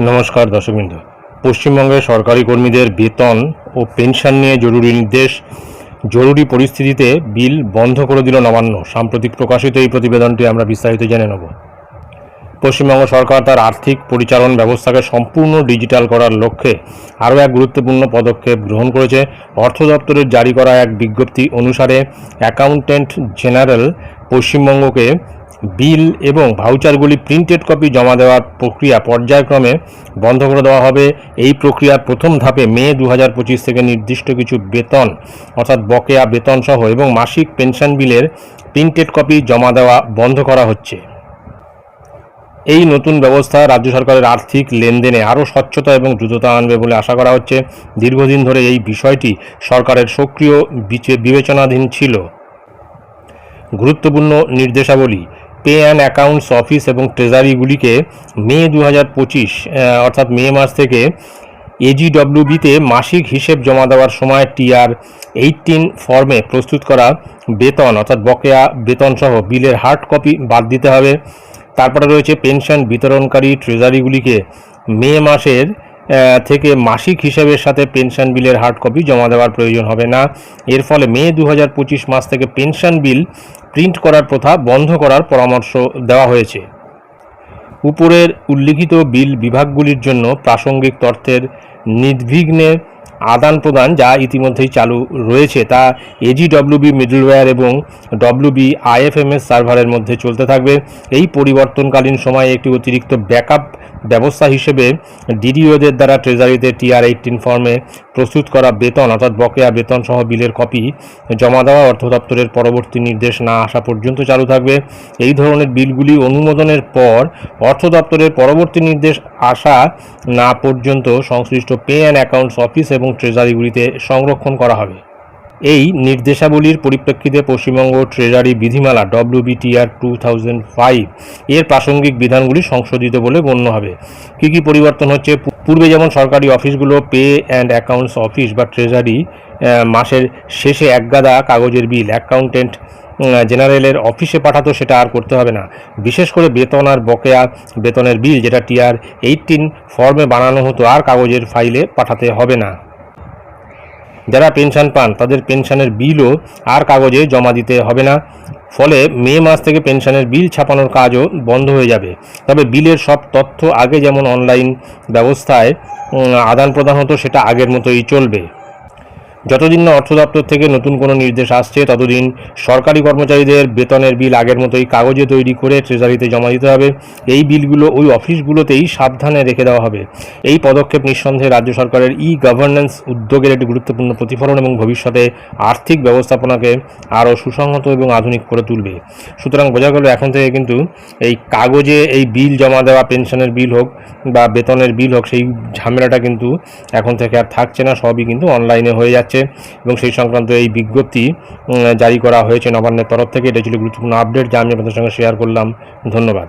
নমস্কার দর্শকবৃন্দ। পশ্চিমবঙ্গের সরকারি কর্মীদের বেতন ও পেনশন নিয়ে জরুরি নির্দেশ। জরুরি পরিস্থিতিতে বিল বন্ধ করে দিল নবান্ন। সাম্প্রতিক প্রকাশিত এই প্রতিবেদনটি আমরা বিস্তারিত জেনে নেব। পশ্চিমবঙ্গ সরকার তার আর্থিক পরিচালন ব্যবস্থাকে সম্পূর্ণ ডিজিটাল করার লক্ষ্যে আরও এক গুরুত্বপূর্ণ পদক্ষেপ গ্রহণ করেছে। অর্থ দপ্তরের জারি করা এক বিজ্ঞপ্তি অনুসারে অ্যাকাউন্ট্যান্ট জেনারেল পশ্চিমবঙ্গকে বিল এবং ভাউচারগুলি প্রিন্টেড কপি জমা দেওয়ার প্রক্রিয়া পর্যায়ক্রমে বন্ধ করে দেওয়া হবে। এই প্রক্রিয়ার প্রথম ধাপে মে দু হাজার পঁচিশ থেকে নির্দিষ্ট কিছু বেতন, অর্থাৎ বকেয়া বেতন সহ এবং মাসিক পেনশন বিলের প্রিন্টেড কপি জমা দেওয়া বন্ধ করা হচ্ছে। এই নতুন ব্যবস্থা রাজ্য সরকারের আর্থিক লেনদেনে আরও স্বচ্ছতা এবং দ্রুততা আনবে বলে আশা করা হচ্ছে। দীর্ঘদিন ধরে এই বিষয়টি সরকারের সক্রিয় বিচে- বিবেচনাধীন ছিল। গুরুত্বপূর্ণ নির্দেশাবলী পে অ্যান্ড অ্যাকাউন্টস অফিস এবং ট্রেজারিগুলিকে মে দু হাজার পঁচিশ অর্থাৎ মে মাস থেকে এজিডব্লিউবিতে মাসিক হিসেব জমা দেওয়ার সময় টিআর এইটিন ফর্মে প্রস্তুত করা বেতন, অর্থাৎ বকেয়া বেতন সহ বিলের হার্ড কপি বাদ দিতে হবে। তারপরে রয়েছে পেনশন বিতরণকারী ট্রেজারিগুলিকে মে মাসের থেকে মাসিক হিসেবের সাথে পেনশন বিলের হার্ড কপি জমা দেওয়ার প্রয়োজন হবে না। এর ফলে মে দু হাজার পঁচিশ মাস থেকে পেনশন বিল প্রিন্ট করার প্রথা বন্ধ করার পরামর্শ দেওয়া হয়েছে। উপরের উল্লিখিত বিল বিভাগগুলির জন্য প্রাসঙ্গিক তথ্যের নির্বিঘ্নে আদান প্রদান যা ইতিমধ্যেই চালু রয়েছে, তা এজি এজিডব্লিউবি মিডলওয়্যার এবং ডব্লিউবি আইএফএমএস সার্ভারের মধ্যে চলতে থাকবে। এই পরিবর্তনকালীন সময়ে একটি অতিরিক্ত ব্যাকআপ ব্যবস্থা হিসেবে ডিডিওদের দ্বারা ট্রেজারিতে টিআর এইটিন ফর্মে প্রস্তুত করা বেতন, অর্থাৎ বকেয়া বেতন সহ বিলের কপি জমা দেওয়া অর্থ দপ্তরের পরবর্তী নির্দেশ না আসা পর্যন্ত চালু থাকবে। এই ধরনের বিলগুলি অনুমোদনের পর অর্থ দপ্তরের পরবর্তী নির্দেশ আসা না পর্যন্ত সংশ্লিষ্ট পে অ্যান্ড অ্যাকাউন্টস অফিস এবং ট্রেজারিগুলিতে সংরক্ষণ করা হবে। এই নির্দেশাবলীর পরিপ্রেক্ষিতে পশ্চিমবঙ্গ ট্রেজারি বিধিমালা ডব্লিউবিটিআর টু থাউজেন্ড ফাইভ এর প্রাসঙ্গিক বিধানগুলি সংশোধিত বলে গণ্য হবে। কী কী পরিবর্তন হচ্ছে? পূর্বে যেমন সরকারি অফিসগুলো পে অ্যান্ড অ্যাকাউন্টস অফিস বা ট্রেজারি মাসের শেষে একগাদা কাগজের বিল, অ্যাকাউন্টেন্ট জেনারেলের অফিসে পাঠাতো সেটা আর করতে হবে না। বিশেষ করে বেতন আর বকেয়া বেতনের বিল যেটা টিআর এইটিন ফর্মে বানানো হতো আর কাগজের ফাইলে পাঠাতে হবে না। যারা পেনশন পান, তাদের পেনশনের বিলও আর কাগজে জমা দিতে হবে না। ফলে মে মাস থেকে পেনশনের বিল ছাপানোর কাজও বন্ধ হয়ে যাবে। তবে বিলের সব তথ্য আগে যেমন অনলাইন ব্যবস্থায় আদান প্রদান হতো, সেটা আগের মতোই চলবে। যতদিন না অর্থ দপ্তর থেকে নতুন কোনো নির্দেশ আসছে, ততদিন সরকারি কর্মচারীদের বেতনের বিল আগের মতোই কাগজে তৈরি করে ট্রেজারিতে জমা দিতে হবে। এই বিলগুলো ওই অফিসগুলোতেই সাবধানে রেখে দেওয়া হবে। এই পদক্ষেপ নিঃসন্দেহে রাজ্য সরকারের ই গভর্নেন্স উদ্যোগের একটি গুরুত্বপূর্ণ প্রতিফলন এবং ভবিষ্যতে আর্থিক ব্যবস্থাপনাকে আরও সুসংহত এবং আধুনিক করে তুলবে। সুতরাং বোঝা গেল এখন থেকে কিন্তু এই কাগজে এই বিল জমা দেওয়া, পেনশনের বিল হোক বা বেতনের বিল হোক, সেই ঝামেলাটা কিন্তু এখন থেকে আর থাকছে না, সবই কিন্তু অনলাইনে হয়ে যাচ্ছে। এবং সেই সংক্রান্ত এই বিজ্ঞপ্তি জারি করা হয়েছে নবান্নের তরফ থেকে। এটা ছিল গুরুত্বপূর্ণ আপডেট যা আমি আপনাদের সঙ্গে শেয়ার করলাম। ধন্যবাদ।